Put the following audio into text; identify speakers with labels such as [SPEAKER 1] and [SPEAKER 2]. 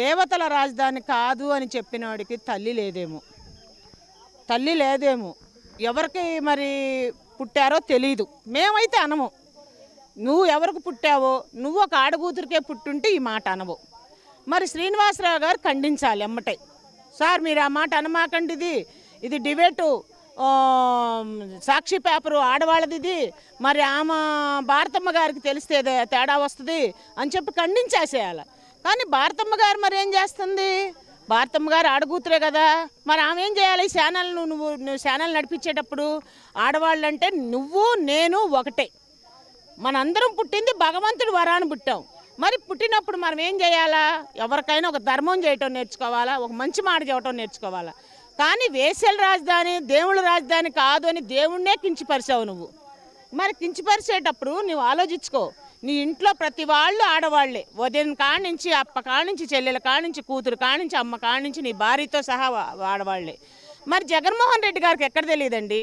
[SPEAKER 1] దేవతల రాజధాని కాదు అని చెప్పినవాడికి తల్లి లేదేమో. తల్లి లేదేమో. ఎవరికి మరి పుట్టారో తెలియదు మేమైతే అనము. నువ్వు ఎవరికి పుట్టావో? నువ్వు ఒక ఆడకూతురికే పుట్టుంటే ఈ మాట అనవు. మరి శ్రీనివాసరావు గారు ఖండించాలి అమ్మటై సార్ మీరు ఆ మాట అనమాకండి ఇది. ఇది డిబేటు సాక్షి పేపరు ఆడవాళ్ళది ఇది. మరి ఆమె భారతమ్మ గారికి తెలిస్తే తేడా వస్తుంది అని చెప్పి ఖండించేసేయాలి. కానీ భారతమ్మ గారు మరి ఏం చేస్తుంది? భారతమ్మ గారు ఆడకూతురే కదా. మరి ఆమె ఏం చేయాలి? ఈ ఛానల్ నువ్వు నువ్వు నువ్వు ఛానల్ నడిపించేటప్పుడు ఆడవాళ్ళంటే నువ్వు నేను ఒకటే. మనందరం పుట్టింది భగవంతుడు వరాన్ని పుట్టాం. మరి పుట్టినప్పుడు మనం ఏం చేయాలా? ఎవరికైనా ఒక ధర్మం చేయటం నేర్చుకోవాలా? ఒక మంచి మాట చెప్పటం నేర్చుకోవాలా? కానీ వేసల రాజధాని దేవుళ్ళ రాజధాని కాదు అని దేవుణ్ణే కించిపరిచావు నువ్వు. మరి కించిపరిచేటప్పుడు నువ్వు ఆలోచించుకో. నీ ఇంట్లో ప్రతి వాళ్ళు ఆడవాళ్ళే ఉదయం కానించి అప్ప కానించి చెల్లెల కానించి కూతురు కానించి అమ్మ కానించి నీ భార్యతో సహా ఆడవాళ్ళే మరి జగన్మోహన్ రెడ్డి గారికి ఎక్కడ తెలియదండి?